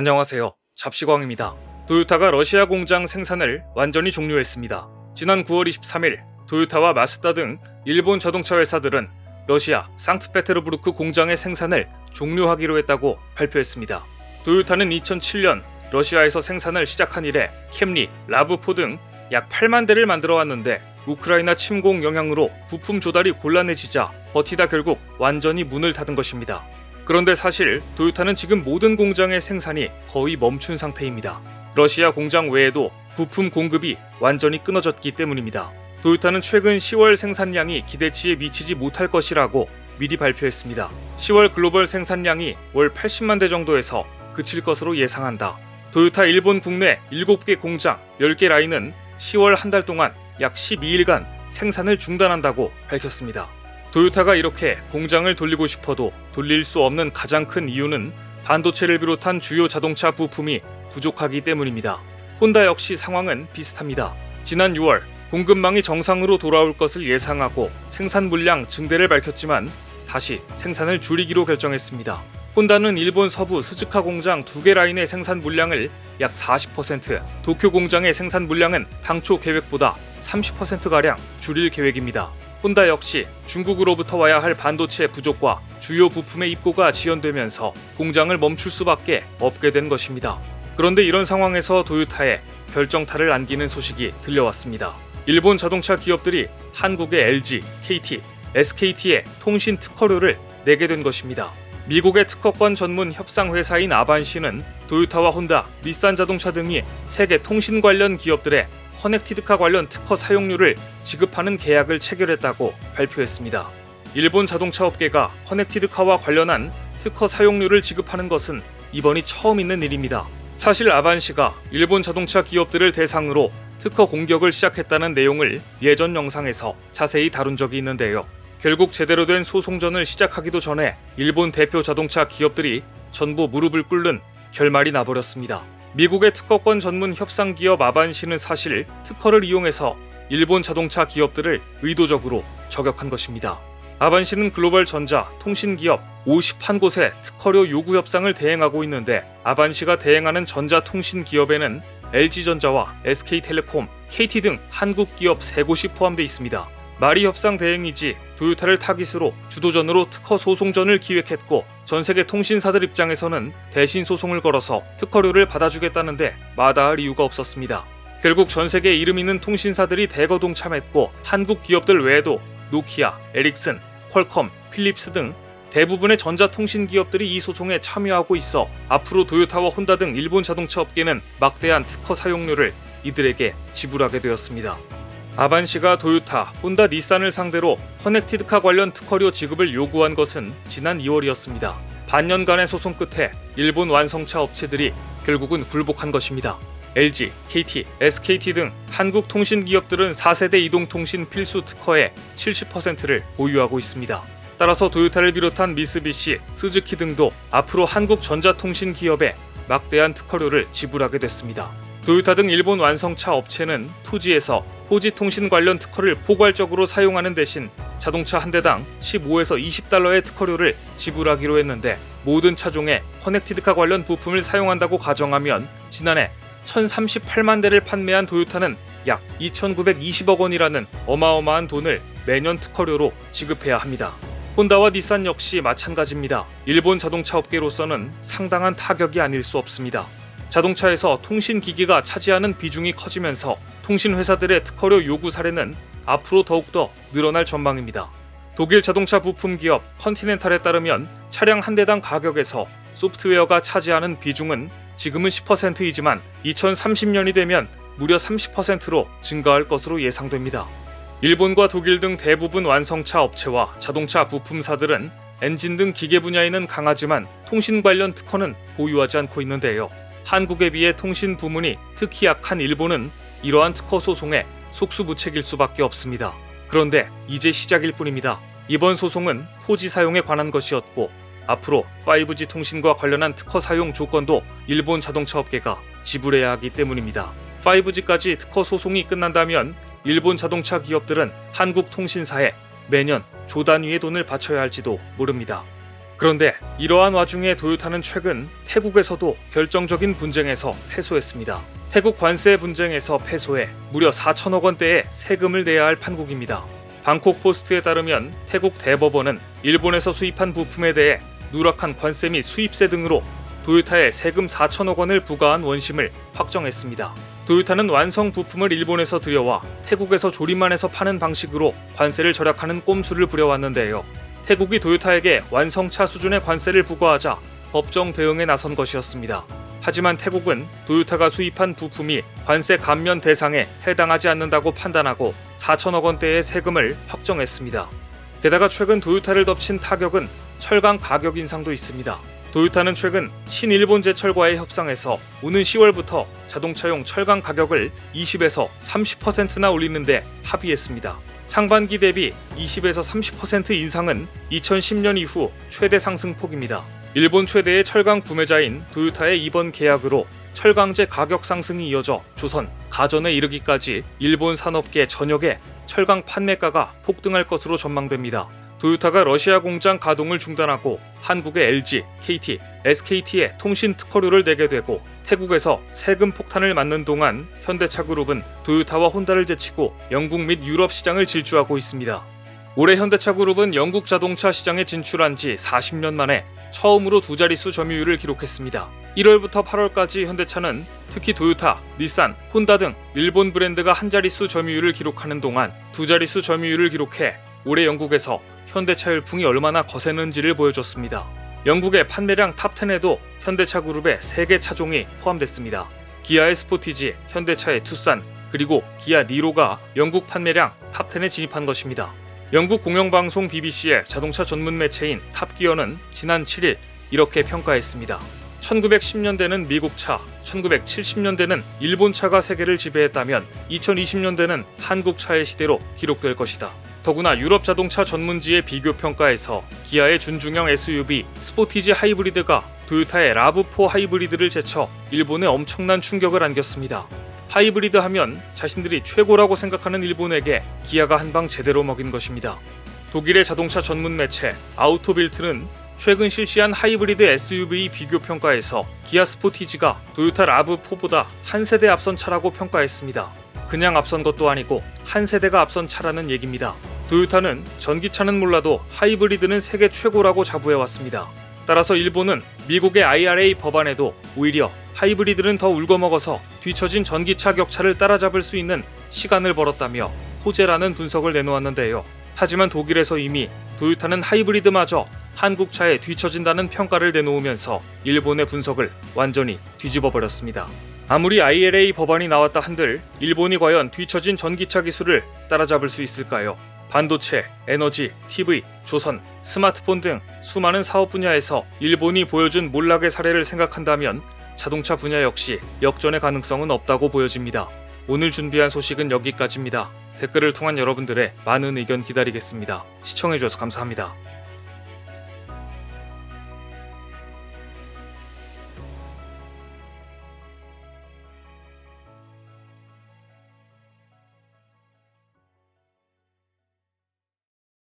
안녕하세요. 잡시광입니다. 도요타가 러시아 공장 생산을 완전히 종료했습니다. 지난 9월 23일 도요타와 마스다 등 일본 자동차 회사들은 러시아 상트페테르부르크 공장의 생산을 종료하기로 했다고 발표했습니다. 도요타는 2007년 러시아에서 생산을 시작한 이래 캠리, 라브4 등약 8만 대를 만들어 왔는데 우크라이나 침공 영향으로 부품 조달이 곤란해지자 버티다 결국 완전히 문을 닫은 것입니다. 그런데 사실 도요타는 지금 모든 공장의 생산이 거의 멈춘 상태입니다. 러시아 공장 외에도 부품 공급이 완전히 끊어졌기 때문입니다. 도요타는 최근 10월 생산량이 기대치에 미치지 못할 것이라고 미리 발표했습니다. 10월 글로벌 생산량이 월 80만 대 정도에서 그칠 것으로 예상한다. 도요타 일본 국내 7개 공장 10개 라인은 10월 한 달 동안 약 12일간 생산을 중단한다고 밝혔습니다. 도요타가 이렇게 공장을 돌리고 싶어도 돌릴 수 없는 가장 큰 이유는 반도체를 비롯한 주요 자동차 부품이 부족하기 때문입니다. 혼다 역시 상황은 비슷합니다. 지난 6월 공급망이 정상으로 돌아올 것을 예상하고 생산 물량 증대를 밝혔지만 다시 생산을 줄이기로 결정했습니다. 혼다는 일본 서부 스즈카 공장 두 개 라인의 생산 물량을 약 40%, 도쿄 공장의 생산 물량은 당초 계획보다 30%가량 줄일 계획입니다. 혼다 역시 중국으로부터 와야 할 반도체 부족과 주요 부품의 입고가 지연되면서 공장을 멈출 수밖에 없게 된 것입니다. 그런데 이런 상황에서 도요타에 결정타를 안기는 소식이 들려왔습니다. 일본 자동차 기업들이 한국의 LG, KT, SKT에 통신 특허료를 내게 된 것입니다. 미국의 특허권 전문 협상 회사인 아반시는 도요타와 혼다, 닛산 자동차 등이 세계 통신 관련 기업들의 커넥티드카 관련 특허 사용료를 지급하는 계약을 체결했다고 발표했습니다. 일본 자동차 업계가 커넥티드카와 관련한 특허 사용료를 지급하는 것은 이번이 처음 있는 일입니다. 사실 아반시가 일본 자동차 기업들을 대상으로 특허 공격을 시작했다는 내용을 예전 영상에서 자세히 다룬 적이 있는데요. 결국 제대로 된 소송전을 시작하기도 전에 일본 대표 자동차 기업들이 전부 무릎을 꿇는 결말이 나버렸습니다. 미국의 특허권 전문 협상 기업 아반시는 사실 특허를 이용해서 일본 자동차 기업들을 의도적으로 저격한 것입니다. 아반시는 글로벌 전자, 통신 기업 51곳에 특허료 요구 협상을 대행하고 있는데 아반시가 대행하는 전자 통신 기업에는 LG전자와 SK텔레콤, KT 등 한국 기업 3곳이 포함되어 있습니다. 말이 협상 대행이지 도요타를 타깃으로 주도전으로 특허 소송전을 기획했고 전 세계 통신사들 입장에서는 대신 소송을 걸어서 특허료를 받아주겠다는데 마다할 이유가 없었습니다. 결국 전 세계 이름 있는 통신사들이 대거 동참했고 한국 기업들 외에도 노키아, 에릭슨, 퀄컴, 필립스 등 대부분의 전자통신 기업들이 이 소송에 참여하고 있어 앞으로 도요타와 혼다 등 일본 자동차 업계는 막대한 특허 사용료를 이들에게 지불하게 되었습니다. 아반시가 도요타, 혼다, 닛산을 상대로 커넥티드카 관련 특허료 지급을 요구한 것은 지난 2월이었습니다. 반년간의 소송 끝에 일본 완성차 업체들이 결국은 굴복한 것입니다. LG, KT, SKT 등 한국 통신 기업들은 4세대 이동통신 필수 특허의 70%를 보유하고 있습니다. 따라서 도요타를 비롯한 미쓰비시, 스즈키 등도 앞으로 한국 전자통신 기업에 막대한 특허료를 지불하게 됐습니다. 도요타 등 일본 완성차 업체는 토지에서 호지 통신 관련 특허를 포괄적으로 사용하는 대신 자동차 한 대당 15에서 20달러의 특허료를 지불하기로 했는데 모든 차종에 커넥티드카 관련 부품을 사용한다고 가정하면 지난해 1038만 대를 판매한 도요타는 약 2,920억 원이라는 어마어마한 돈을 매년 특허료로 지급해야 합니다. 혼다와 닛산 역시 마찬가지입니다. 일본 자동차 업계로서는 상당한 타격이 아닐 수 없습니다. 자동차에서 통신 기기가 차지하는 비중이 커지면서 통신 회사들의 특허료 요구 사례는 앞으로 더욱더 늘어날 전망입니다. 독일 자동차 부품 기업 컨티넨탈에 따르면 차량 한 대당 가격에서 소프트웨어가 차지하는 비중은 지금은 10%이지만 2030년이 되면 무려 30%로 증가할 것으로 예상됩니다. 일본과 독일 등 대부분 완성차 업체와 자동차 부품사들은 엔진 등 기계 분야에는 강하지만 통신 관련 특허는 보유하지 않고 있는데요. 한국에 비해 통신 부문이 특히 약한 일본은 이러한 특허 소송에 속수무책일 수밖에 없습니다. 그런데 이제 시작일 뿐입니다. 이번 소송은 포지 사용에 관한 것이었고 앞으로 5G 통신과 관련한 특허 사용 조건도 일본 자동차 업계가 지불해야 하기 때문입니다. 5G까지 특허 소송이 끝난다면 일본 자동차 기업들은 한국 통신사에 매년 조 단위의 돈을 바쳐야 할지도 모릅니다. 그런데 이러한 와중에 도요타는 최근 태국에서도 결정적인 분쟁에서 패소했습니다. 태국 관세 분쟁에서 패소해 무려 4천억 원대의 세금을 내야 할 판국입니다. 방콕 포스트에 따르면 태국 대법원은 일본에서 수입한 부품에 대해 누락한 관세 및 수입세 등으로 도요타에 세금 4천억 원을 부과한 원심을 확정했습니다. 도요타는 완성 부품을 일본에서 들여와 태국에서 조립만 해서 파는 방식으로 관세를 절약하는 꼼수를 부려왔는데요. 태국이 도요타에게 완성차 수준의 관세를 부과하자 법정 대응에 나선 것이었습니다. 하지만 태국은 도요타가 수입한 부품이 관세 감면 대상에 해당하지 않는다고 판단하고 4천억 원대의 세금을 확정했습니다. 게다가 최근 도요타를 덮친 타격은 철강 가격 인상도 있습니다. 도요타는 최근 신일본 제철과의 협상에서 오는 10월부터 자동차용 철강 가격을 20에서 30%나 올리는데 합의했습니다. 상반기 대비 20에서 30% 인상은 2010년 이후 최대 상승폭입니다. 일본 최대의 철강 구매자인 도요타의 이번 계약으로 철강제 가격 상승이 이어져 조선, 가전에 이르기까지 일본 산업계 전역의 철강 판매가가 폭등할 것으로 전망됩니다. 도요타가 러시아 공장 가동을 중단하고 한국의 LG, KT, SKT에 통신 특허료를 내게 되고 태국에서 세금 폭탄을 맞는 동안 현대차 그룹은 도요타와 혼다를 제치고 영국 및 유럽 시장을 질주하고 있습니다. 올해 현대차 그룹은 영국 자동차 시장에 진출한 지 40년 만에 처음으로 두 자릿수 점유율을 기록했습니다. 1월부터 8월까지 현대차는 특히 도요타, 닛산, 혼다 등 일본 브랜드가 한 자릿수 점유율을 기록하는 동안 두 자릿수 점유율을 기록해 올해 영국에서 현대차 열풍이 얼마나 거세는지를 보여줬습니다. 영국의 판매량 탑10에도 현대차 그룹의 3개 차종이 포함됐습니다. 기아의 스포티지, 현대차의 투싼, 그리고 기아 니로가 영국 판매량 탑10에 진입한 것입니다. 영국 공영방송 BBC의 자동차 전문 매체인 탑기어는 지난 7일 이렇게 평가했습니다. 1910년대는 미국 차, 1970년대는 일본 차가 세계를 지배했다면 2020년대는 한국 차의 시대로 기록될 것이다. 더구나 유럽 자동차 전문지의 비교 평가에서 기아의 준중형 SUV 스포티지 하이브리드가 도요타의 라브4 하이브리드를 제쳐 일본에 엄청난 충격을 안겼습니다. 하이브리드 하면 자신들이 최고라고 생각하는 일본에게 기아가 한 방 제대로 먹인 것입니다. 독일의 자동차 전문 매체 아우토빌트는 최근 실시한 하이브리드 SUV 비교 평가에서 기아 스포티지가 도요타 라브4보다 한 세대 앞선 차라고 평가했습니다. 그냥 앞선 것도 아니고 한 세대가 앞선 차라는 얘기입니다. 도요타는 전기차는 몰라도 하이브리드는 세계 최고라고 자부해왔습니다. 따라서 일본은 미국의 IRA 법안에도 오히려 하이브리드는 더 울거먹어서 뒤처진 전기차 격차를 따라잡을 수 있는 시간을 벌었다며 호재라는 분석을 내놓았는데요. 하지만 독일에서 이미 도요타는 하이브리드마저 한국차에 뒤처진다는 평가를 내놓으면서 일본의 분석을 완전히 뒤집어 버렸습니다. 아무리 IRA 법안이 나왔다 한들 일본이 과연 뒤처진 전기차 기술을 따라잡을 수 있을까요? 반도체, 에너지, TV, 조선, 스마트폰 등 수많은 사업 분야에서 일본이 보여준 몰락의 사례를 생각한다면 자동차 분야 역시 역전의 가능성은 없다고 보여집니다. 오늘 준비한 소식은 여기까지입니다. 댓글을 통한 여러분들의 많은 의견 기다리겠습니다. 시청해주셔서 감사합니다.